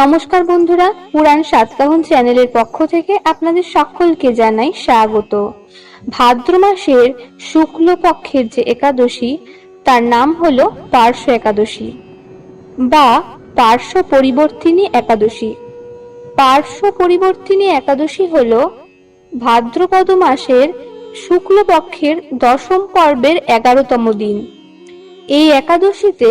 নমস্কার বন্ধুরা, পুরাণ সাতকাহন চ্যানেলের পক্ষ থেকে আপনাদের সকলকে জানাই স্বাগত। ভাদ্র মাসের শুক্ল পক্ষের যে একাদশী, তার নাম হল পার্শ্ব একাদশী বা পার্শ্ব পরিবর্তিনী একাদশী। পার্শ্ব পরিবর্তিনী একাদশী হল ভাদ্রপদ মাসের শুক্ল পক্ষের দশম পর্বের এগারোতম দিন। এই একাদশীতে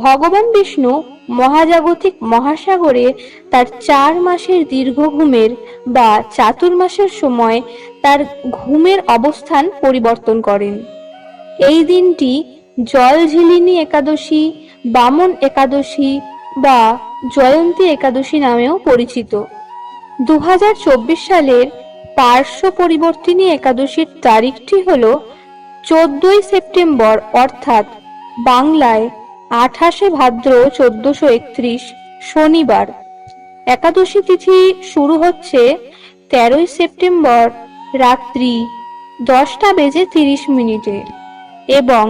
ভগবান বিষ্ণু মহাজাগতিক মহাসাগরে তার চার মাসের দীর্ঘ ঘুমের বা চাতুর্মাসের সময় তার ঘুমের অবস্থান পরিবর্তন করেন। এই দিনটি জলঝিলিনী একাদশী, বামন একাদশী বা জয়ন্তী একাদশী নামেও পরিচিত। দু হাজার চব্বিশ সালের পার্শ্ব পরিবর্তিনী একাদশীর তারিখটি হল চোদ্দই সেপ্টেম্বর, অর্থাৎ বাংলায় আঠাশে ভাদ্র চোদ্দশো একত্রিশ, শনিবার। একাদশী তিথি শুরু হচ্ছে তেরোই সেপ্টেম্বর রাত্রি দশটা বেজে তিরিশ মিনিটে এবং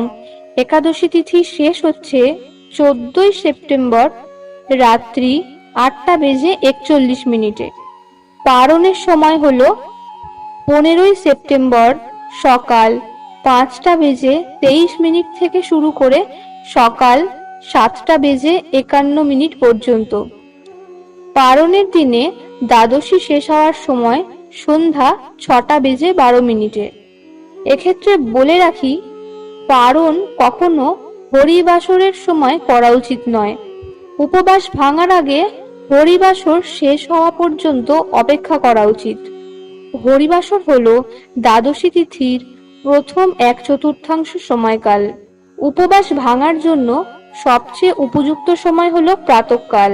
একাদশী তিথি শেষ হচ্ছে চোদ্দই সেপ্টেম্বর রাত্রি আটটা বেজে একচল্লিশ মিনিটে। পারণের সময় হল পনেরোই সেপ্টেম্বর সকাল পাঁচটা বেজে তেইশ মিনিট থেকে শুরু করে সকাল সাতটা বেজে একান্ন মিনিট পর্যন্ত। পারণের দিনে দ্বাদশী শেষ হওয়ার সময় সন্ধ্যা ছটা বেজে বারো মিনিটে। এক্ষেত্রে বলে রাখি পারণ কখনো হরিবাসরের সময় করা উচিত নয়। উপবাস ভাঙার আগে হরিবাসর শেষ হওয়া পর্যন্ত অপেক্ষা করা উচিত। হরিবাসর হল দ্বাদশী তিথির প্রথম এক চতুর্থাংশ সময়কাল। উপবাস ভাঙার জন্য সবচেয়ে উপযুক্ত সময় হলো প্রাতকাল।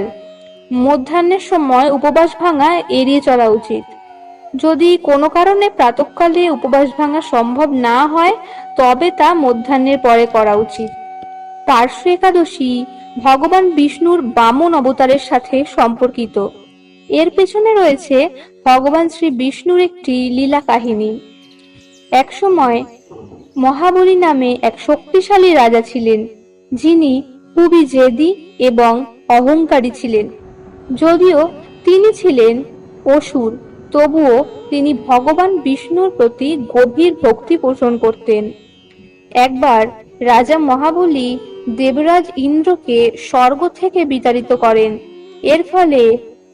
মধ্যাহ্নের সময় উপবাস ভাঙা এড়িয়ে চলা উচিত। যদি কোনো কারণে প্রাতকালে উপবাস ভাঙা সম্ভব না হয়, তবে তা মধ্যাহ্নের পরে করা উচিত। পার্শ্ব একাদশী ভগবান বিষ্ণুর বামন অবতারের সাথে সম্পর্কিত। এর পেছনে রয়েছে ভগবান শ্রী বিষ্ণুর একটি লীলা কাহিনী। একসময় মহাবলী নামে এক শক্তিশালী রাজা ছিলেন, যিনি খুবই জেদি এবং অহংকারী ছিলেন। যদিও তিনি ছিলেন অসুর, তবুও তিনি ভগবান বিষ্ণুর প্রতি গভীর ভক্তি পোষণ করতেন। একবার রাজা মহাবলী দেবরাজ ইন্দ্রকে স্বর্গ থেকে বিতাড়িত করেন। এর ফলে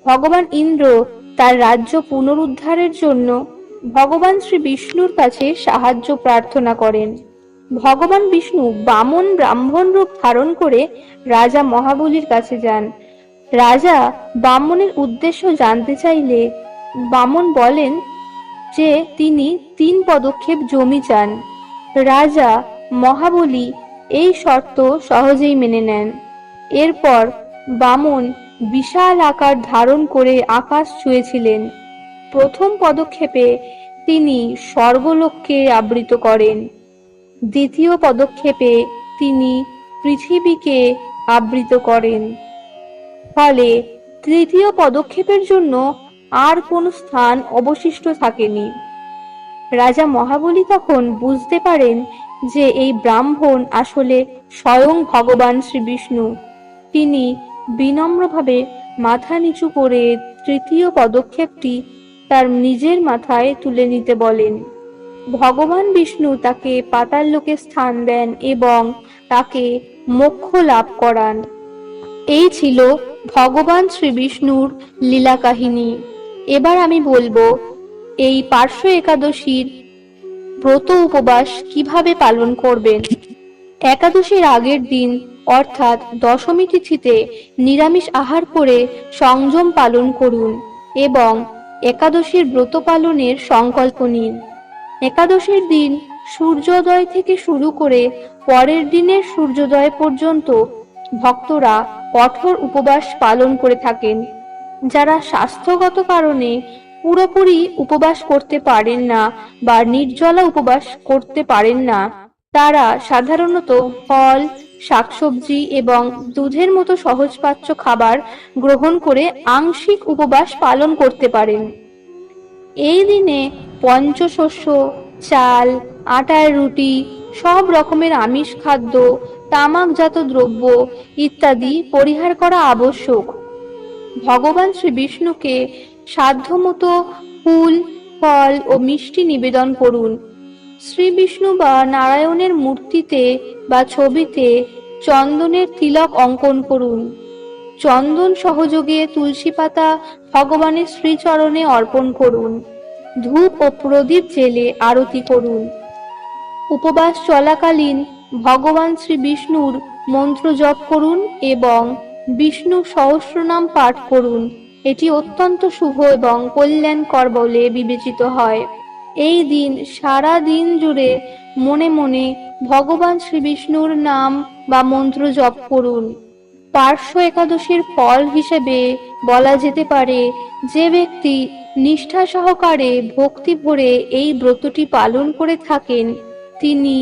ভগবান ইন্দ্র তার রাজ্য পুনরুদ্ধারের জন্য ভগবান শ্রী বিষ্ণুর কাছে সাহায্য প্রার্থনা করেন। ভগবান বিষ্ণু বামন ব্রাহ্মণ রূপ ধারণ করে রাজা মহাবলীর কাছে যান। রাজা বামনের উদ্দেশ্য জানতে চাইলে বামন বলেন যে, তিনি তিন পদক্ষেপ জমি চান। রাজা মহাবলী এই শর্ত সহজেই মেনে নেন। এরপর বামন বিশাল আকার ধারণ করে আকাশ ছুঁয়েছিলেন। প্রথম পদক্ষেপে তিনি স্বর্গলোককে আবৃত করেন। দ্বিতীয় পদক্ষেপে তিনি পৃথিবীকে আবৃত করেন। ফলে তৃতীয় পদক্ষেপের জন্য আর কোনো স্থান অবশিষ্ট থাকেনি। রাজা মহাবলী তখন বুঝতে পারেন যে এই ব্রাহ্মণ আসলে স্বয়ং ভগবান শ্রী বিষ্ণু তিনি বিনম্রভাবে মাথা নিচু করে তৃতীয় পদক্ষেপটি তার নিজের মাথায় তুলে নিতে বলেন। ভগবান বিষ্ণু তাকে পাতাল লোকে স্থান দেন এবং তাকে মোক্ষ লাভ করান। এই ছিল ভগবান শ্রী বিষ্ণুর লীলা কাহিনী। এবার আমি বলব, এই পার্শ্ব একাদশীর ব্রত উপবাস কীভাবে পালন করবেন? একাদশীর আগের দিন, অর্থাৎ দশমী তিথিতে নিরামিষ আহার করে সংযম পালন করুন এবং একাদশীর ব্রত পালনের সংকল্প নিন। একাদশীর দিন সূর্যোদয় থেকে শুরু করে পরের দিনের সূর্যোদয় পর্যন্ত ভক্তরা কঠোর উপবাস পালন করে থাকেন। যারা স্বাস্থ্যগত কারণে পুরোপুরি উপবাস করতে পারেন না বা নির্জলা উপবাস করতে পারেন না, তারা সাধারণত ফল শাকসবজি এবং দুধের মতো সহজপাচ্য খাবার গ্রহণ করে আংশিক উপবাস পালন করতে পারেন। এই দিনে পঞ্চশস্য, চাল, আটার রুটি, সব রকমের আমিষ খাদ্য তামাকজাত দ্রব্য ইত্যাদি পরিহার করা আবশ্যক। ভগবান শ্রী বিষ্ণুকে সাধ্যমতো ফুল, ফল ও মিষ্টি নিবেদন করুন। শ্রী বিষ্ণু বা নারায়ণের মূর্তিতে বা ছবিতে চন্দনের তিলক অঙ্কন করুন। চন্দন সহযোগে তুলসী পাতা ভগবানের শ্রীচরণে অর্পণ করুন। ধূপ ও প্রদীপ জেলে আরতি করুন। উপবাস চলাকালীন ভগবান শ্রী বিষ্ণুর মন্ত্র জপ করুন এবং বিষ্ণু সহস্রনাম পাঠ করুন। এটি অত্যন্ত শুভ এবং কল্যাণকর বলে বিবেচিত হয়। এই দিন সারা দিন জুড়ে মনে মনে ভগবান শ্রী বিষ্ণুর নাম বা মন্ত্র জপ করুন। পার্শ্ব একাদশীর ফল হিসেবে বলা যেতে পারে, যে ব্যক্তি নিষ্ঠা সহকারে ভক্তি ভরে এই ব্রতটি পালন করে থাকেন, তিনি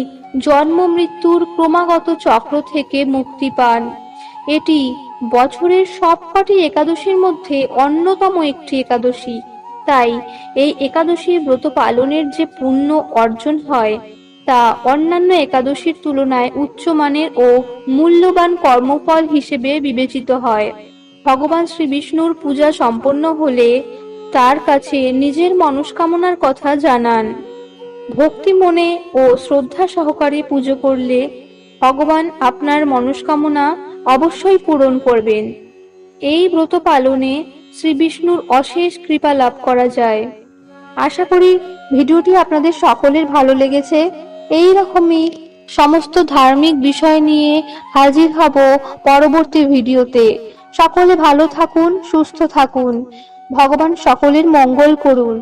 জন্ম মৃত্যুর ক্রমাগত চক্র থেকে মুক্তি পান। এটি বছরের সবকটি একাদশীর মধ্যে অন্যতম একটি একাদশী। তাই এই একাদশীর ব্রত পালনের যে পুণ্য অর্জন হয়, তা অন্যান্য একাদশীর তুলনায় উচ্চমানের ও মূল্যবান কর্মফল হিসেবে বিবেচিত হয়। ভগবান শ্রী বিষ্ণুর পূজা সম্পন্ন হলে তার কাছে নিজের মনস্কামনার কথা জানান। ভক্তি মনে ও শ্রদ্ধা সহকারে পুজো করলে ভগবান আপনার মনস্কামনা অবশ্যই পূরণ করবেন। এই ব্রত পালনে শ্রী বিষ্ণুর অশেষ কৃপা লাভ করা যায়। আশা করি ভিডিওটি আপনাদের সকলের ভালো লেগেছে। এই রকমই সমস্ত ধার্মিক বিষয় নিয়ে হাজির হব পরবর্তী ভিডিওতে। সকলে ভালো থাকুন, সুস্থ থাকুন। ভগবান সকলের মঙ্গল করুন।